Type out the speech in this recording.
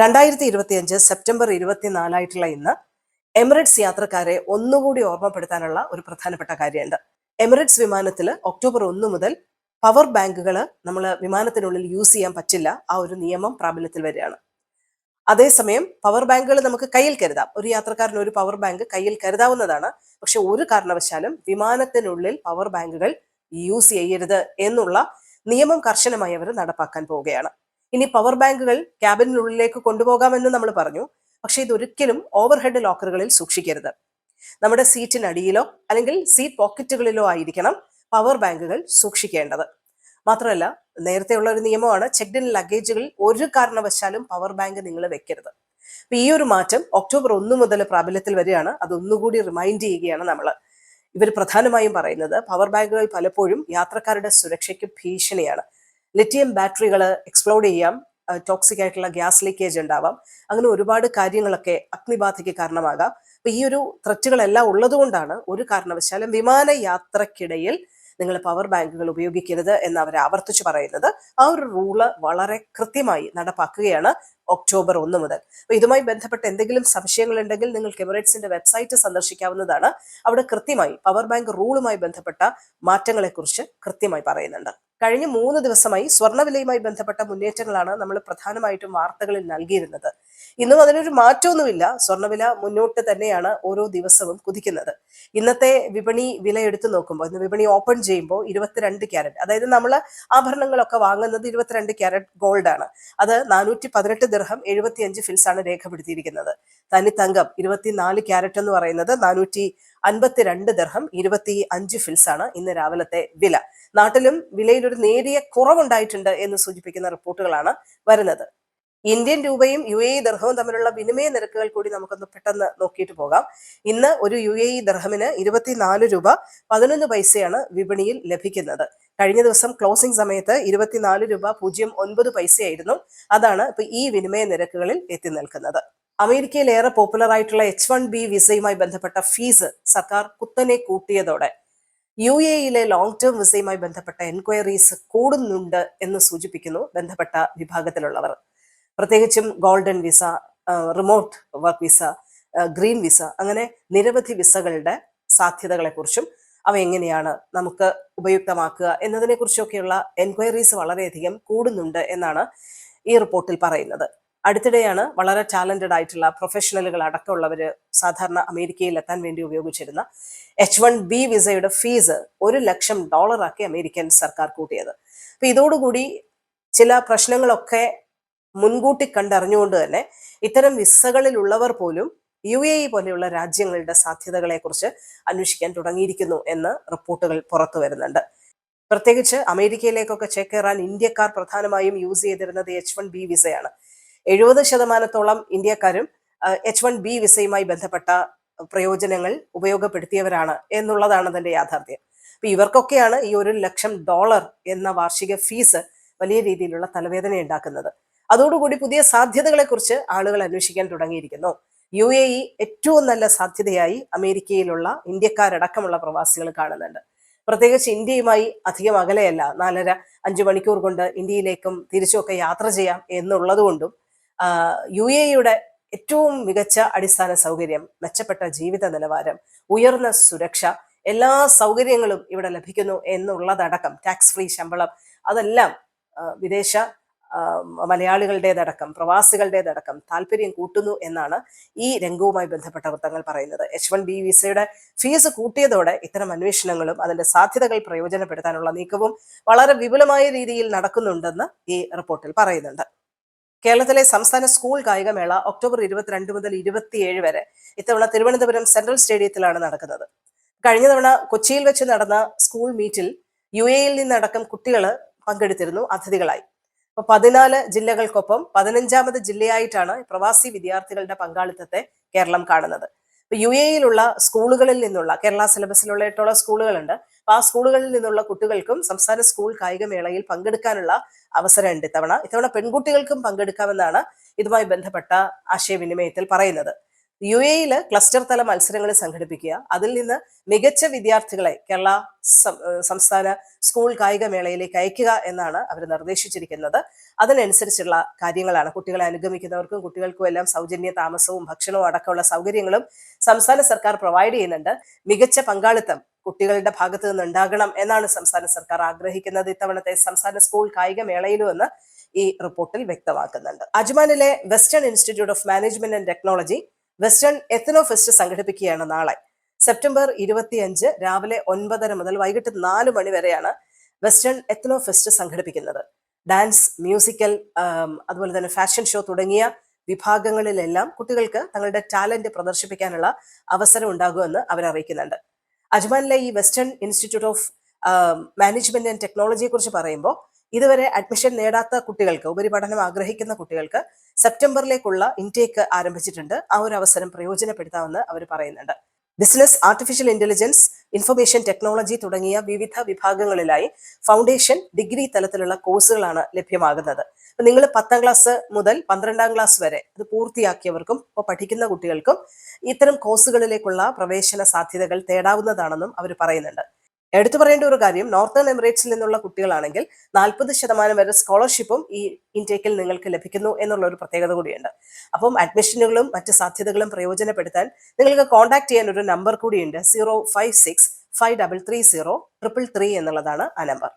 രണ്ടായിരത്തി ഇരുപത്തിയഞ്ച് സെപ്റ്റംബർ ഇരുപത്തിനാലായിട്ടുള്ള ഇന്ന് എമിറേറ്റ്സ് യാത്രക്കാരെ ഒന്നുകൂടി ഓർമ്മപ്പെടുത്താനുള്ള ഒരു പ്രധാനപ്പെട്ട കാര്യമുണ്ട്. എമിറേറ്റ്സ് വിമാനത്തിൽ ഒക്ടോബർ ഒന്ന് മുതൽ പവർ ബാങ്കുകൾ നമ്മൾ വിമാനത്തിനുള്ളിൽ യൂസ് ചെയ്യാൻ പറ്റില്ല ആ ഒരു നിയമം പ്രാബല്യത്തിൽ വരികയാണ്. അതേസമയം പവർ ബാങ്കുകൾ നമുക്ക് കയ്യിൽ കരുതാം. ഒരു യാത്രക്കാരന് ഒരു പവർ ബാങ്ക് കയ്യിൽ കരുതാവുന്നതാണ്. പക്ഷെ ഒരു കാരണവശാലും വിമാനത്തിനുള്ളിൽ പവർ ബാങ്കുകൾ യൂസ് ചെയ്യരുത് എന്നുള്ള നിയമം കർശനമായി അവർ നടപ്പാക്കാൻ പോവുകയാണ്. ഇനി പവർ ബാങ്കുകൾ ക്യാബിനുള്ളിലേക്ക് കൊണ്ടുപോകാമെന്ന് നമ്മൾ പറഞ്ഞു. പക്ഷെ ഇതൊരിക്കലും ഓവർഹെഡ് ലോക്കറുകളിൽ സൂക്ഷിക്കരുത്. നമ്മുടെ സീറ്റിനടിയിലോ അല്ലെങ്കിൽ സീറ്റ് പോക്കറ്റുകളിലോ ആയിരിക്കണം പവർ ബാങ്കുകൾ സൂക്ഷിക്കേണ്ടത്. മാത്രമല്ല നേരത്തെ ഉള്ള ഒരു നിയമമാണ് ചെക്ഡ് ഇൻ ലഗേജുകളിൽ ഒരു കാരണവശാലും പവർ ബാങ്ക് നിങ്ങൾ വെക്കരുത്. അപ്പൊ ഈ ഒരു മാറ്റം ഒക്ടോബർ ഒന്ന് മുതൽ പ്രാബല്യത്തിൽ വരികയാണ്. അതൊന്നുകൂടി റിമൈൻഡ് ചെയ്യുകയാണ് നമ്മൾ ഇവർ പ്രധാനമായും പറയുന്നത് പവർ ബാങ്കുകൾ പലപ്പോഴും യാത്രക്കാരുടെ സുരക്ഷയ്ക്ക് ഭീഷണിയാണ്. ലിറ്റിയം ബാറ്ററികൾ എക്സ്പ്ലോഡ് ചെയ്യാം ടോക്സിക് ആയിട്ടുള്ള ഗ്യാസ് ലീക്കേജ് ഉണ്ടാവാം. അങ്ങനെ ഒരുപാട് കാര്യങ്ങളൊക്കെ അഗ്നിബാധയ്ക്ക് കാരണമാകാം. അപ്പൊ ഈ ഒരു ത്രറ്റുകളെല്ലാം ഉള്ളതുകൊണ്ടാണ് ഒരു കാരണവശാലും വിമാന യാത്രക്കിടയിൽ നിങ്ങൾ പവർ ബാങ്കുകൾ ഉപയോഗിക്കരുത് എന്ന് അവർ ആവർത്തിച്ച് പറയുന്നത്. ആ ഒരു റൂൾ വളരെ കൃത്യമായി നടപ്പാക്കുകയാണ്. ഒക്ടോബർ ഒന്ന് മുതൽ. അപ്പൊ ഇതുമായി ബന്ധപ്പെട്ട എന്തെങ്കിലും സംശയങ്ങൾ ഉണ്ടെങ്കിൽ നിങ്ങൾക്ക് എമിറേറ്റ്സിന്റെ വെബ്സൈറ്റ് സന്ദർശിക്കാവുന്നതാണ്. അവിടെ കൃത്യമായി പവർ ബാങ്ക് റൂളുമായി ബന്ധപ്പെട്ട മാറ്റങ്ങളെക്കുറിച്ച് കൃത്യമായി പറയുന്നുണ്ട്. കഴിഞ്ഞ മൂന്ന് ദിവസമായി സ്വർണവിലയുമായി ബന്ധപ്പെട്ട മുന്നേറ്റങ്ങളാണ് നമ്മൾ പ്രധാനമായിട്ടും വാർത്തകളിൽ നൽകിയിരുന്നത്. ഇന്നും അതിനൊരു മാറ്റമൊന്നുമില്ല. സ്വർണവില മുന്നോട്ട് തന്നെയാണ് ഓരോ ദിവസവും കുതിക്കുന്നത്. ഇന്നത്തെ വിപണി വില എടുത്തു നോക്കുമ്പോൾ ഇന്ന് വിപണി ഓപ്പൺ ചെയ്യുമ്പോൾ ഇരുപത്തിരണ്ട് ക്യാരറ്റ് അതായത് നമ്മൾ ആഭരണങ്ങളൊക്കെ വാങ്ങുന്നത് ഇരുപത്തിരണ്ട് ക്യാരറ്റ് ഗോൾഡാണ്. അത് നാനൂറ്റി പതിനെട്ട് ദിർഹം എഴുപത്തി അഞ്ച് ഫിൽസ് ആണ് രേഖപ്പെടുത്തിയിരിക്കുന്നത്. തനി തങ്കം ഇരുപത്തിനാല് ക്യാരറ്റ് എന്ന് പറയുന്നത് നാനൂറ്റി അൻപത്തിരണ്ട് ദർഹം ഇരുപത്തി അഞ്ച് ഫിൽസ് ആണ് ഇന്ന് രാവിലത്തെ വില. നാട്ടിലും വിലയിൽ ഒരു നേരിയ കുറവുണ്ടായിട്ടുണ്ട് എന്ന് സൂചിപ്പിക്കുന്ന റിപ്പോർട്ടുകളാണ് വരുന്നത്. ഇന്ത്യൻ രൂപയും യു എ ഇ ദർഹവും തമ്മിലുള്ള വിനിമയ നിരക്കുകൾ കൂടി നമുക്കൊന്ന് പെട്ടെന്ന് നോക്കിയിട്ട് പോകാം. ഇന്ന് ഒരു യു എ ഇ ദർഹമിന് ഇരുപത്തിനാല് രൂപ പതിനൊന്ന് പൈസയാണ് വിപണിയിൽ ലഭിക്കുന്നത്. കഴിഞ്ഞ ദിവസം ക്ലോസിംഗ് സമയത്ത് ഇരുപത്തിനാല് രൂപ പൂജ്യം ഒൻപത് പൈസയായിരുന്നു. അതാണ് ഇപ്പൊ ഈ വിനിമയ നിരക്കുകളിൽ എത്തി നിൽക്കുന്നത്. അമേരിക്കയിലേറെ പോപ്പുലർ ആയിട്ടുള്ള എച്ച് വൺ ബി വിസയുമായി ബന്ധപ്പെട്ട ഫീസ് സർക്കാർ കുത്തനെ കൂട്ടിയതോടെ യു എ യിലെ ലോങ് ടേം വിസയുമായി ബന്ധപ്പെട്ട എൻക്വയറീസ് കൂടുന്നുണ്ട് എന്ന് സൂചിപ്പിക്കുന്നു ബന്ധപ്പെട്ട വിഭാഗത്തിലുള്ളവർ. പ്രത്യേകിച്ചും golden visa remote work visa green visa അങ്ങനെ നിരവധി വിസകളുടെ സാധ്യതകളെക്കുറിച്ചും അവ എങ്ങനെയാണ് നമുക്ക് ഉപയുക്തമാക്കുക എന്നതിനെക്കുറിച്ചൊക്കെയുള്ള എൻക്വയറീസ് വളരെയധികം കൂടുന്നുണ്ട് എന്നാണ് ഈ റിപ്പോർട്ടിൽ പറയുന്നത്. അടുത്തിടെയാണ് വളരെ ടാലന്റഡ് ആയിട്ടുള്ള പ്രൊഫഷണലുകൾ അടക്കമുള്ളവർ സാധാരണ അമേരിക്കയിൽ എത്താൻ വേണ്ടി ഉപയോഗിച്ചിരുന്ന എച്ച് വൺ ബി വിസയുടെ ഫീസ് ഒരു ലക്ഷം ഡോളറാക്കി അമേരിക്കൻ സർക്കാർ കൂട്ടിയത്. അപ്പൊ ഇതോടുകൂടി ചില പ്രശ്നങ്ങളൊക്കെ മുൻകൂട്ടി കണ്ടറിഞ്ഞുകൊണ്ട് തന്നെ ഇത്തരം വിസകളിലുള്ളവർ പോലും യു എ ഇ പോലെയുള്ള രാജ്യങ്ങളുടെ സാധ്യതകളെക്കുറിച്ച് അന്വേഷിക്കാൻ തുടങ്ങിയിരിക്കുന്നു എന്ന് റിപ്പോർട്ടുകൾ പുറത്തു വരുന്നുണ്ട്. പ്രത്യേകിച്ച് അമേരിക്കയിലേക്കൊക്കെ ചേക്കേറാൻ ഇന്ത്യക്കാർ പ്രധാനമായും യൂസ് ചെയ്തിരുന്നത് എച്ച് വൺ ബി വിസയാണ്. എഴുപത് ശതമാനത്തോളം ഇന്ത്യക്കാരും എച്ച് വൺ ബി വിസയുമായി ബന്ധപ്പെട്ട പ്രയോജനങ്ങൾ ഉപയോഗപ്പെടുത്തിയവരാണ് എന്നുള്ളതാണ് അതിന്റെ യാഥാർത്ഥ്യം. അപ്പൊ ഇവർക്കൊക്കെയാണ് ഈ ഒരു ലക്ഷം ഡോളർ എന്ന വാർഷിക ഫീസ് വലിയ രീതിയിലുള്ള തലവേദന ഉണ്ടാക്കുന്നത് അതോടുകൂടി പുതിയ സാധ്യതകളെക്കുറിച്ച് ആളുകൾ അന്വേഷിക്കാൻ തുടങ്ങിയിരിക്കുന്നു. യു എ ഇ ഏറ്റവും നല്ല സാധ്യതയായി അമേരിക്കയിലുള്ള ഇന്ത്യക്കാരടക്കമുള്ള പ്രവാസികൾ കാണുന്നുണ്ട്. പ്രത്യേകിച്ച് ഇന്ത്യയുമായി അധികം അകലെയല്ല നാലര അഞ്ചു മണിക്കൂർ കൊണ്ട് ഇന്ത്യയിലേക്കും തിരിച്ചുമൊക്കെ യാത്ര ചെയ്യാം എന്നുള്ളത് കൊണ്ടും യു എ ഇയുടെ ഏറ്റവും മികച്ച അടിസ്ഥാന സൗകര്യം മെച്ചപ്പെട്ട ജീവിത നിലവാരം ഉയർന്ന സുരക്ഷ എല്ലാ സൗകര്യങ്ങളും ഇവിടെ ലഭിക്കുന്നു എന്നുള്ളതടക്കം ടാക്സ് ഫ്രീ ശമ്പളം അതെല്ലാം വിദേശ മലയാളികളുടേതടക്കം പ്രവാസികളുടേതടക്കം താല്പര്യം കൂട്ടുന്നു എന്നാണ് ഈ രംഗവുമായി ബന്ധപ്പെട്ട വൃത്തങ്ങൾ പറയുന്നത്. എച്ച് വൺ ബി വിസയുടെ ഫീസ് കൂട്ടിയതോടെ ഇത്തരം അന്വേഷണങ്ങളും അതിന്റെ സാധ്യതകൾ പ്രയോജനപ്പെടുത്താനുള്ള നീക്കവും വളരെ വിപുലമായ രീതിയിൽ നടക്കുന്നുണ്ടെന്ന് ഈ റിപ്പോർട്ടിൽ പറയുന്നുണ്ട്. കേരളത്തിലെ സംസ്ഥാന സ്കൂൾ കായികമേള ഒക്ടോബർ ഇരുപത്തിരണ്ട് മുതൽ ഇരുപത്തിയേഴ് വരെ ഇത്തവണ തിരുവനന്തപുരം സെൻട്രൽ സ്റ്റേഡിയത്തിലാണ് നടക്കുന്നത്. കഴിഞ്ഞ തവണ കൊച്ചിയിൽ വെച്ച് നടന്ന സ്കൂൾ മീറ്റിൽ യു എയിൽ നിന്നടക്കം കുട്ടികൾ പങ്കെടുത്തിരുന്നു അതിഥികളായി. അപ്പൊ പതിനാല് ജില്ലകൾക്കൊപ്പം പതിനഞ്ചാമത് ജില്ലയായിട്ടാണ് പ്രവാസി വിദ്യാർത്ഥികളുടെ പങ്കാളിത്തത്തെ കേരളം കാണുന്നത്. ഇപ്പൊ യു എയിലുള്ള സ്കൂളുകളിൽ നിന്നുള്ള കേരള സിലബസിലുള്ള സ്കൂളുകളുണ്ട്. അപ്പൊ ആ സ്കൂളുകളിൽ നിന്നുള്ള കുട്ടികൾക്കും സംസ്ഥാന സ്കൂൾ കായികമേളയിൽ പങ്കെടുക്കാനുള്ള അവസരമുണ്ട് ഇത്തവണ. ഇത്തവണ പെൺകുട്ടികൾക്കും പങ്കെടുക്കാമെന്നാണ് ഇതുമായി ബന്ധപ്പെട്ട ആശയവിനിമയത്തിൽ പറയുന്നത്. യു എയിൽ ക്ലസ്റ്റർ തല മത്സരങ്ങൾ സംഘടിപ്പിക്കുക. അതിൽ നിന്ന് മികച്ച വിദ്യാർത്ഥികളെ കേരള സംസ്ഥാന സ്കൂൾ കായികമേളയിലേക്ക് അയക്കുക എന്നാണ് അവർ നിർദ്ദേശിച്ചിരിക്കുന്നത്. അതിനനുസരിച്ചുള്ള കാര്യങ്ങളാണ് കുട്ടികളെ അനുഗമിക്കുന്നവർക്കും കുട്ടികൾക്കും എല്ലാം സൗജന്യ താമസവും ഭക്ഷണവും അടക്കമുള്ള സൗകര്യങ്ങളും സംസ്ഥാന സർക്കാർ പ്രൊവൈഡ് ചെയ്യുന്നുണ്ട്. മികച്ച പങ്കാളിത്തം കുട്ടികളുടെ ഭാഗത്ത് നിന്ന് ഉണ്ടാകണം എന്നാണ് സംസ്ഥാന സർക്കാർ ആഗ്രഹിക്കുന്നത്. ഇത്തവണത്തെ സംസ്ഥാന സ്കൂൾ കായികമേളയിലും എന്ന് ഈ റിപ്പോർട്ടിൽ വ്യക്തമാക്കുന്നുണ്ട്. അജ്മാനിലെ western institute of management and technology western ethno fest സംഘടിപ്പിക്കുകയാണ് നാളെ. സെപ്റ്റംബർ ഇരുപത്തിയഞ്ച് രാവിലെ ഒൻപതര മുതൽ വൈകിട്ട് നാല് മണി വരെയാണ് വെസ്റ്റേൺ എത്തനോ ഫെസ്റ്റ് സംഘടിപ്പിക്കുന്നത്. ഡാൻസ് മ്യൂസിക്കൽ അതുപോലെ തന്നെ ഫാഷൻ ഷോ തുടങ്ങിയ വിഭാഗങ്ങളിലെല്ലാം കുട്ടികൾക്ക് തങ്ങളുടെ ടാലന്റ് പ്രദർശിപ്പിക്കാനുള്ള അവസരം ഉണ്ടാകുമെന്ന് അവർ അറിയിക്കുന്നുണ്ട് അജ്മാനിലെ ഈ western institute of management and ടെക്നോളജിയെ കുറിച്ച് പറയുമ്പോൾ ഇതുവരെ അഡ്മിഷൻ നേടാത്ത കുട്ടികൾക്ക് ഉപരിപഠനം ആഗ്രഹിക്കുന്ന കുട്ടികൾക്ക് സെപ്റ്റംബറിലേക്കുള്ള ഇൻടേക്ക് ആരംഭിച്ചിട്ടുണ്ട്. ആ ഒരു അവസരം പ്രയോജനപ്പെടുത്താമെന്ന് അവർ പറയുന്നുണ്ട്. Business artificial intelligence information technology തുടങ്ങിയ വിവിധ വിഭാഗങ്ങളിലായി ഫൗണ്ടേഷൻ ഡിഗ്രി തലത്തിലുള്ള കോഴ്സുകളാണ് ലഭ്യമാകുന്നത്. നിങ്ങൾ പത്താം ക്ലാസ് മുതൽ പന്ത്രണ്ടാം ക്ലാസ് വരെ അത് പൂർത്തിയാക്കിയവർക്കും ഇപ്പോൾ പഠിക്കുന്ന കുട്ടികൾക്കും ഇത്തരം കോഴ്സുകളിലേക്കുള്ള പ്രവേശന സാധ്യതകൾ തേടാവുന്നതാണെന്നും അവർ പറയുന്നുണ്ട്. എടുത്തു പറയേണ്ട ഒരു കാര്യം നോർത്തേൺ എമിറേറ്റ്സിൽ നിന്നുള്ള കുട്ടികളാണെങ്കിൽ നാൽപ്പത് ശതമാനം വരെ സ്കോളർഷിപ്പും ഈ ഇൻടേക്കിൽ നിങ്ങൾക്ക് ലഭിക്കുന്നു എന്നുള്ള ഒരു പ്രത്യേകത കൂടിയുണ്ട്. അപ്പം അഡ്മിഷനുകളും മറ്റ് സാധ്യതകളും പ്രയോജനപ്പെടുത്താൻ നിങ്ങൾക്ക് കോൺടാക്ട് ചെയ്യാൻ ഒരു നമ്പർ കൂടിയുണ്ട് zero five six five double three zero triple three എന്നുള്ളതാണ് ആ നമ്പർ